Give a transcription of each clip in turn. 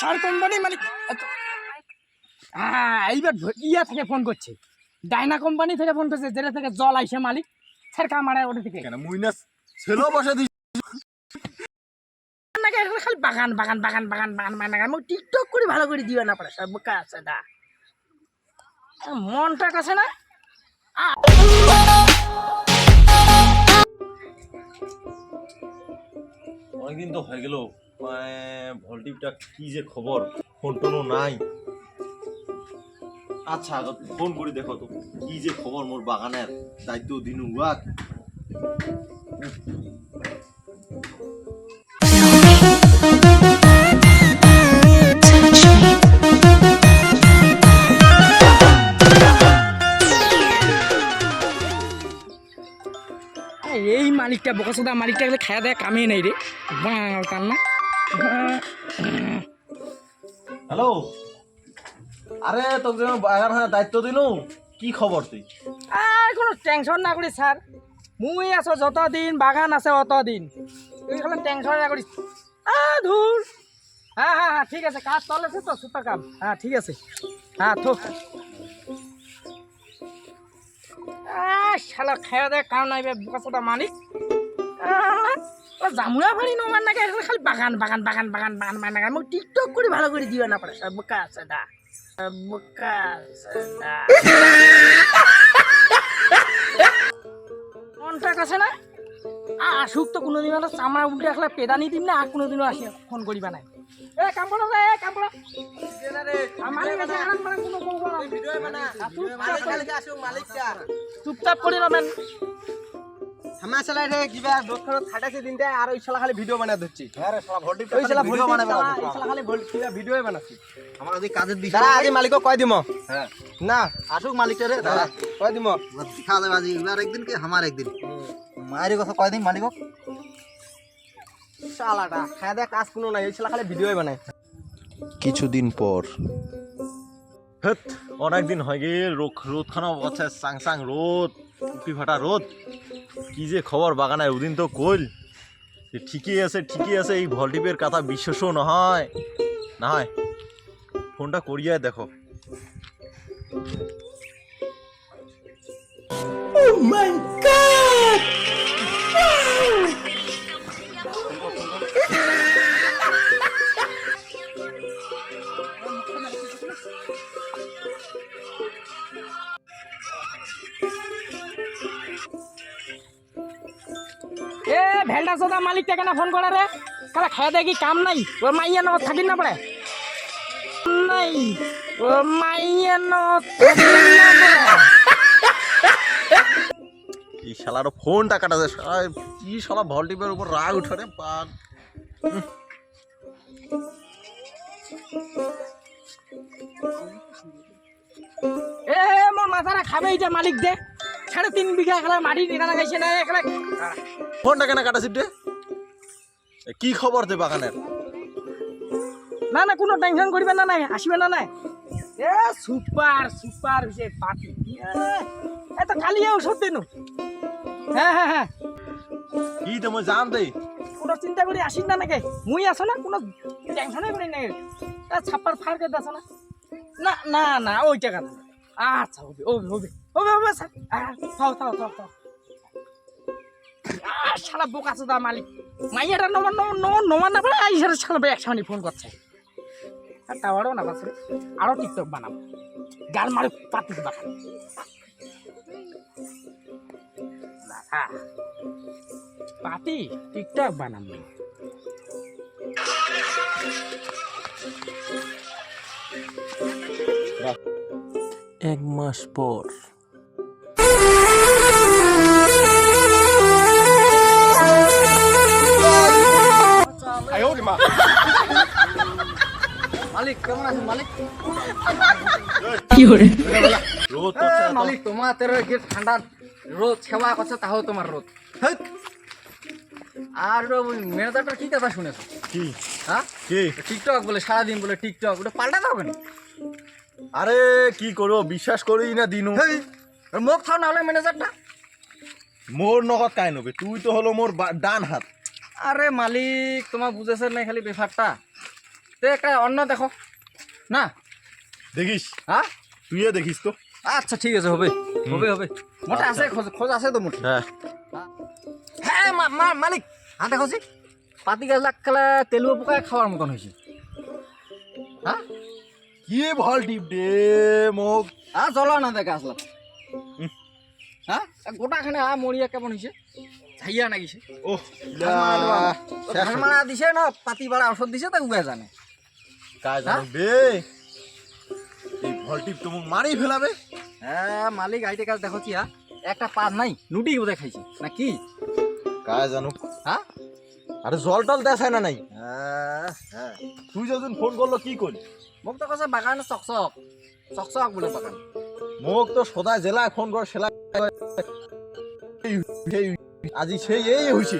সার company মানে হ্যাঁ এইবার ইয়া থেকে ফোন করছে। ডাইনা কোম্পানি থেকে ফোন করছে যেটা থেকে জল আইসে মালিক। স্যার কামারে ওটা থেকে। কেন ছেলেও বসে দিই খালি বাগান বাগান বাগান বাগান বাগান বাগান বাগান। টিকটক করে ভালো করে দিও না পারে বোকা আছে দা। মনটা কাছে না? অনেকদিন তো হয়ে গেল। ভলটিভটা কি যে খবর? ফোন টোনও নাই। আচ্ছা ফোন করে দেখো তো কি যে খবর মোর বাগানের? দায়িত্ব দিনু উয়াক এই, মালিকটা বোকাচোদা মালিকটা খাওয়া দেয়া কামে নেই রে। বাঁ কান না। হ্যালো? আরে, তোকে বাগান হ্যাঁ দায়িত্ব দিনু। কি খবর তুই? আর কোনো টেনশন না করি স্যার। মুই আছো যতদিন, বাগান আছে অতদিন। তুই খালি টেনশন না করিস। আ ধুর। হ্যাঁ হ্যাঁ হ্যাঁ ঠিক আছে। কাজ চলেছে তো সুপার কাম। হ্যাঁ ঠিক আছে। হ্যাঁ থো শালা খাওয়া দেয় কাম নাই বে বোকাচোদা মালিক জামুয়া ভারি নমান নাকি এখানে খালি বাগান বাগান বাগান বাগান বাগান বাগান মোক টিকটক করে ভালো করে দিও না পারে সব বোকা আছে দা। বোকা আছে মনটা কাছে না? আ আসুক তো কোনোদিন একটা চামড়া উল্টে আসলে পেদানি দিম না আর কোনোদিনও আসি ফোন করিবা নাই। এ কাম করো রে এ কাম করো আমার কাছে আরাম করে কোনো বলব না আর চুপচাপ করে- চুপচাপ করে রবেন আমার কিবা আর ওই খালি হ্যাঁ ভিডিও দিচ্ছি ওই খালি আমার কাজের কয় হ্যাঁ। না। আসুক দাদা কয় একদিন আমার একদিন। মায়ের কথা কয় দিন মালিক শালাটা হ্যাঁ কাজ কোনো নাই ওই শালা খালি ভিডিওই বানাই কিছুদিন পর। অনেকদিন হয়ে গেল রোদ খানা আছে সাং সাং রোদ ফাটা রোদ। কি যে খবর বাগানায় ওদিন তো কইল? যে ঠিকই আছে ঠিকই আছে, এই ভলটিপের কথা বিশ্বাসও নহয় না হয় ফোনটা করিয়ায় দেখো। এ মালিকটা কেন ফোন করে রে? কালা খাওয়া দেয় কি কাম নাই ওর মাইয়া নত থাকিন না পড়ে। নাই ও মাইয়া। এই শালার ফোনটা কাটা যায় কি শালা ভলটিপের উপর রাগ উঠে রে বাঘ এ মোর মাথাটা খাবে এইটা মালিক দে। সাড়ে তিন বিঘা খেলা মাটি ঠিকানা খাইছে না এখানে ফোনটা কেন কাটাছিস রে? এ, কি খবর দে বাগানের? না না কোনো টেনশন করিবে না নাই আসিবে না নাই। এ সুপার সুপার হইছে পাটি এ তো কালি ওষুধ দিনু। হ্যাঁ হ্যাঁ হ্যাঁ কি তো মই যাম দেই। কোনো চিন্তা করি আসিস না নাকি মুই আছো না কোনো টেনশনে করি নাই। এ ছাপ্পার ফার কে দাস না। না না না ওইটা কথা না। আচ্ছা হবে হবে হবে হবে হবে স্যার থাও থাও থাও থাও শালা বোকা চোদা মালিক। মাইয়াটা নমান নমান নমান না পারে আইসারে শালা একসাথে ফোন করছে। আর টাওয়ারও না পাচ্ছে আরও টিকটক বানাবো। গাল মারে পাতি হ্যাঁ পাতি টিকটক বানাবো এক মাস পর মালিক কি ঠান্ডা রোদ সেবা করছে তাও তোমার রোদ। হেৎ। আর ম্যানেজারটার কি কথা শুনেছো? কি? হ্যাঁ? কি? টিকটক বলে সারাদিন বলে টিকটক ওটা পাল্টাতে হবে না। আরে কি করব বিশ্বাস করি না দিনু। মুখ থাও না ম্যানেজারটা মোর নগদ কাই নবে? তুই তো হলো মোর বা- ডান হাত। আরে মালিক তোমার বুঝেছে না খালি ব্যাপারটা? তে একটা অন্য দেখো। না? দেখিস। হ্যাঁ? তুইও দেখিস তো। আচ্ছা ঠিক আছে হবে। হবে হবে। মোটা আছে খোঁজ খোঁজ আছে তো মোটে। হ্যাঁ। হ্যাঁ মালিক হ্যাঁ দেখো সি পাতি গাছ লাগ খেলা তেলুয়া পোকায় খাওয়ার মতন হয়েছে। হ্যাঁ? কি ভালো টিপ দে মোক আ চলো না দেখে আসলাম। হ্যাঁ? এ গোটাখানে আ মরিয়া কেমন হয়েছে? ঝাইয়া নাগিছে। ও মারা দিছে না পাতি বাড়া ওষুধ দিছে তা উবে জানে। কাজ জানো বে এই ভালো টিপ তো মারি ফেলাবে। হ্যাঁ মালিক আইতে কাজ দেখো কি হ্যাঁ? একটা পাত নাই নুটি বোধহয় খাইছে না কি? কাজ জানো হ্যাঁ? আরে জল টল দেখায় না নাই? হ্যাঁ তুই যখন ফোন করল কি করলি মোক তো কৈছে বাগানে চকচক। চকচক বোলে বাগান। মোক তো সদায় জেলায় ফোন কর সেলা আজি সেই এই হইছে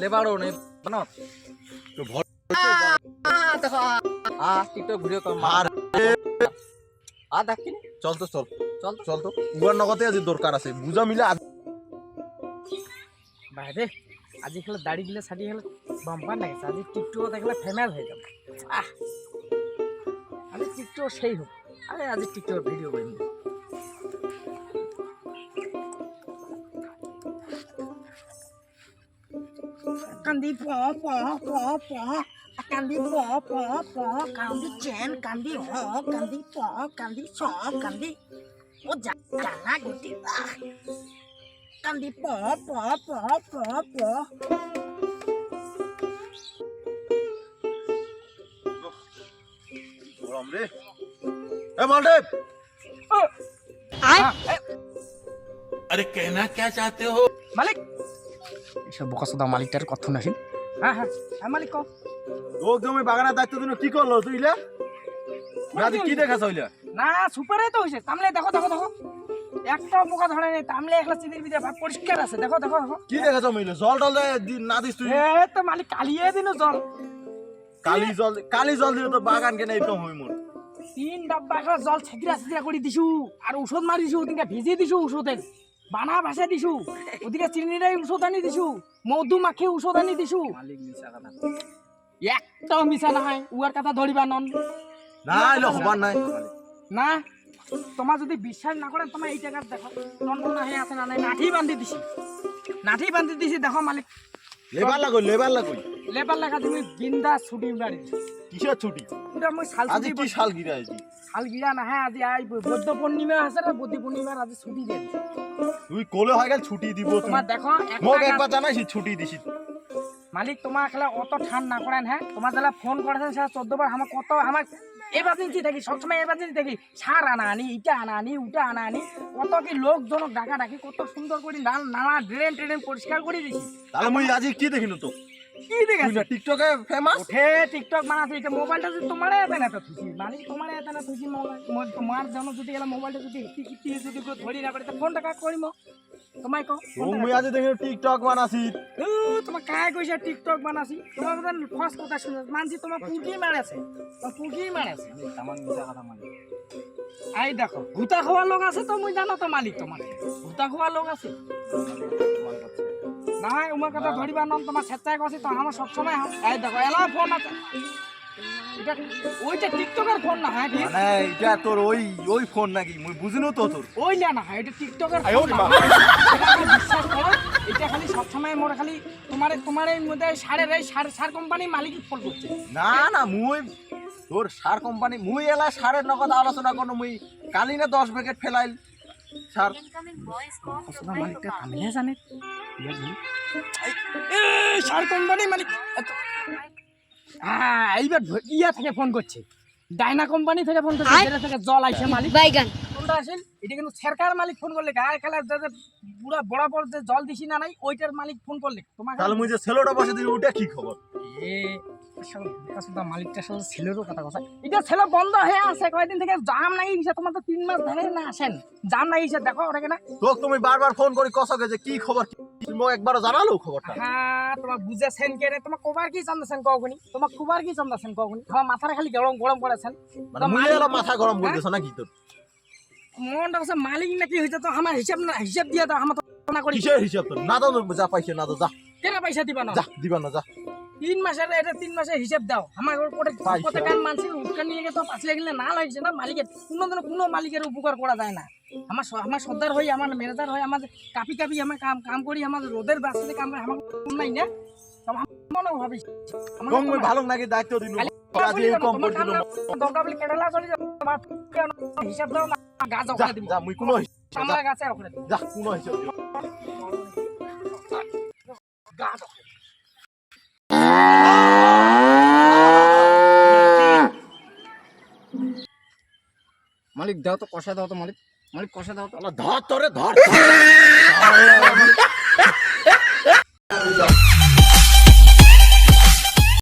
লেবারও নেই বানত। তো আ, টিকটক ভিডিও কর আর। আ দেখ চল তো চল। চল চল তো। উয়ার নগতে আজি দরকার আছে। বুঝা মিলে বাইরে আজি খেলে দাড়ি গিলে ছাড়ি খেলে বাম্পার লাগেছে আজি টিকটক দেখলে ফেমাস হয়ে যাবে। আহ! আজি টিকটক সেই হোক। আরে আজি টিকটক ভিডিও করিম কান্দি প প প প। কান্দি প প প কান্দি চেন কান্দি হ কান্দি প কান্দি ছ কান্দি ও জানা গুটি কান্দি প প প প প গরম রে। এ মালদেব মালিক। এসব বকসদা মালিকটার কথা না হ্যাঁ হ্যাঁ। হ্যাঁ মালিক কও। লোক জমি বাগানের দায়িত্ব দিন কি করল তুই ইলে? আজি কি দেখাছ হইলে না সুপারে তো হয়েছে তামলে দেখো দেখো দেখো। একটাও পোকা ধরে নেই। তামলে একলা চিদির ভিতরে ভাব পরিষ্কার আছে। দেখো দেখো দেখো। কি দেখাছ মিলে? জল টল না দিস তুই। এ তো মালিক কালিয়ে দিন জল। কালি জল কালি জল দিলে তো বাগান কেনে একদম হই মোর। তিন ডাব্বা একটা জল ছেকরা ছেকরা করে দিছু। আর ঔষধ মারি দিছু ওদিকে ভিজে দিছু ঔষধের বানা ভাসা দিছু। ওদিকে চিনিটাই ঔষধ আনি দিছু। মধু মাখি ঔষধ আনি দিছু। মালিক মিছা কথা। একটাও মিছা নহয় উয়ার কথা ধরিবা নন। না এলো হবার নাই। না তোমার যদি বিশ্বাস না করেন তোমার এই জায়গার দেখো নন্দনা হয়ে আছে না নাই নাঠি বান্ধি দিছি। নাঠি বান্ধি দিছি দেখো মালিক। লেবার লাগো লেবার লাগো লেবার লেখা তুমি বিন্দা ছুটি উড়াড়ি কিসের ছুটি ওটা মই শাল আজি কি শাল গিরা আজি? শাল গিরা নাহে আজি আই বৌদ্ধ পূর্ণিমা আছে না বৌদ্ধ পূর্ণিমার আজি ছুটি দিছি তুই কোলে হয়ে গেল ছুটি দিব তোমার দেখো মোক একবার জানাইছি ছুটি দিছি। মালিক তোমার খেলা অত ঠান না করেন হ্যাঁ তোমার যারা ফোন করেছেন সেটা চোদ্দ বার আমার কত আমার এমার্জেন্সি থাকি, সবসময় এমার্জেন্সি থাকি। সার আনা আনি, ইটা আনা আনি, উটা আনা আনি, কত কি লোকজনক ডাকা ডাকি কত সুন্দর করে নানা ড্রেন ট্রেন পরিষ্কার করে দিছি। তাহলে মুই আজি কি দেখিনু তো কি দেখেছি টিকটকে ফেমাস উঠে টিকটক বানাতে এটা মোবাইলটা যদি তোমার এতে না তো থুছি মানে তোমার এতে না থুছি মোবাইল তোমার জন্য যদি এলা মোবাইলটা যদি হিটি হিটি যদি কেউ ধরি না পারে তো ফোনটা কাক করিম? তোমায় কও তো মুই আজি দেখিনু টিকটক বানাছি। ও, তোমার কায় কইছে টিকটক বানাছি? তোমার কথা ফার্স্ট কথা শুনে মানছি তোমার পুরকি মারেছে। মিছা কথা মালিক আই দেখো ভূতা খোয়া লোক আছে তো মুই জানো তো মালিক তোমার ভূতা খোয়া লোক আছে। নাই উমার কথা ধরিবা নন তোমার স্বেচ্ছায় কছি তো আমার সবসময় এই দেখো এলা ফোন আছে। এটা ওইটা টিকটকের ফোন না? হ্যাঁ মানে এটা তোর ওই ওই ফোন নাকি? মুই বুঝিনু তো তোর ওই না না এটা টিকটকের ফোন না মা। এটা আমি বিশ্বাস করো এটা খালি সবসময় মোর খালি তোমার তোমার এই মধ্যে সারের এই সার সার কোম্পানি মালিক ফোন করছে না না মুই তোর সার কোম্পানি মুই এলা সারের নগদ আলোচনা করো মুই কালি না দশ প্যাকেট ফেলাইল। মালিকটা জানে? কোম্পানি মালিক হ্যাঁ এইবার ইয়া থেকে ফোন করছে। ডাইনা কোম্পানি থেকে ফোন করছে যেটা থেকে জল আইছে মালিক। বাইগান। আসেন? এটা কিন্তু সরকার মালিক ফোন করলে গায়ে খেলা যে পুরা জল দিছি না নাই ওইটার মালিক ফোন করলে। তোমাকে তাহলে মুই যে সেলোটা বসে দিই ওটা কি খবর? এ আসলে আসলে মালিকটার সাথে ছেলেরও কথা কথা। এটা ছেলে বন্ধ হয়ে আছে কয়েকদিন থেকে জাম নাই গেছে তোমার তিন মাস ধরে না আসেন। জাম নাই গেছে দেখো ওটাকে না। তোক তুমি বারবার ফোন করি কসকে যে কি খবর তুমি একবারও জানালো খবরটা। হ্যাঁ তোমার বুঝেছেন কে রে? তোমার কবার কি জানতেছেন কখনই? তোমার কুবার কি জানতেছেন কখনই? তোমার মাথাটা খালি গরম গরম করেছেন মানে মাথা গরম করে দিছ নাকি তোর? মনটা মালিক নাকি হয়েছে তো আমার হিসাব না হিসাব দিয়ে দাও আমার তো না করি। কিসের হিসাব তোর? না যা পাইছে না তো যা। কেন পয়সা দিবা না। যা দিবা না যা। তিন মাসের এটা তিন মাসের হিসাব দাও। আমার কোটে কত কান মানসিক উৎকান নিয়ে গেছে পাঁচ গেলে না লাগছে না মালিকের কোনো দিন কোনো মালিকের উপকার করা যায় না। আমার আমার সর্দার হই আমার ম্যানেজার হয় আমার কাপি কাপি আমার কাম কাম করি আমার রোদের বাসতে কাম করে আমার কোনো নাই না। মনে ভাবিস। আমার ভালো নাকি দায়িত্ব দিন হিসাব দাও না গাছ ওখানে দিব। যা মুই কোনো যা কোনো হিসাব মালিক দাও তো কষা দাও তো মালিক। মালিক কষা দাও তো। ধর তোরে ধর।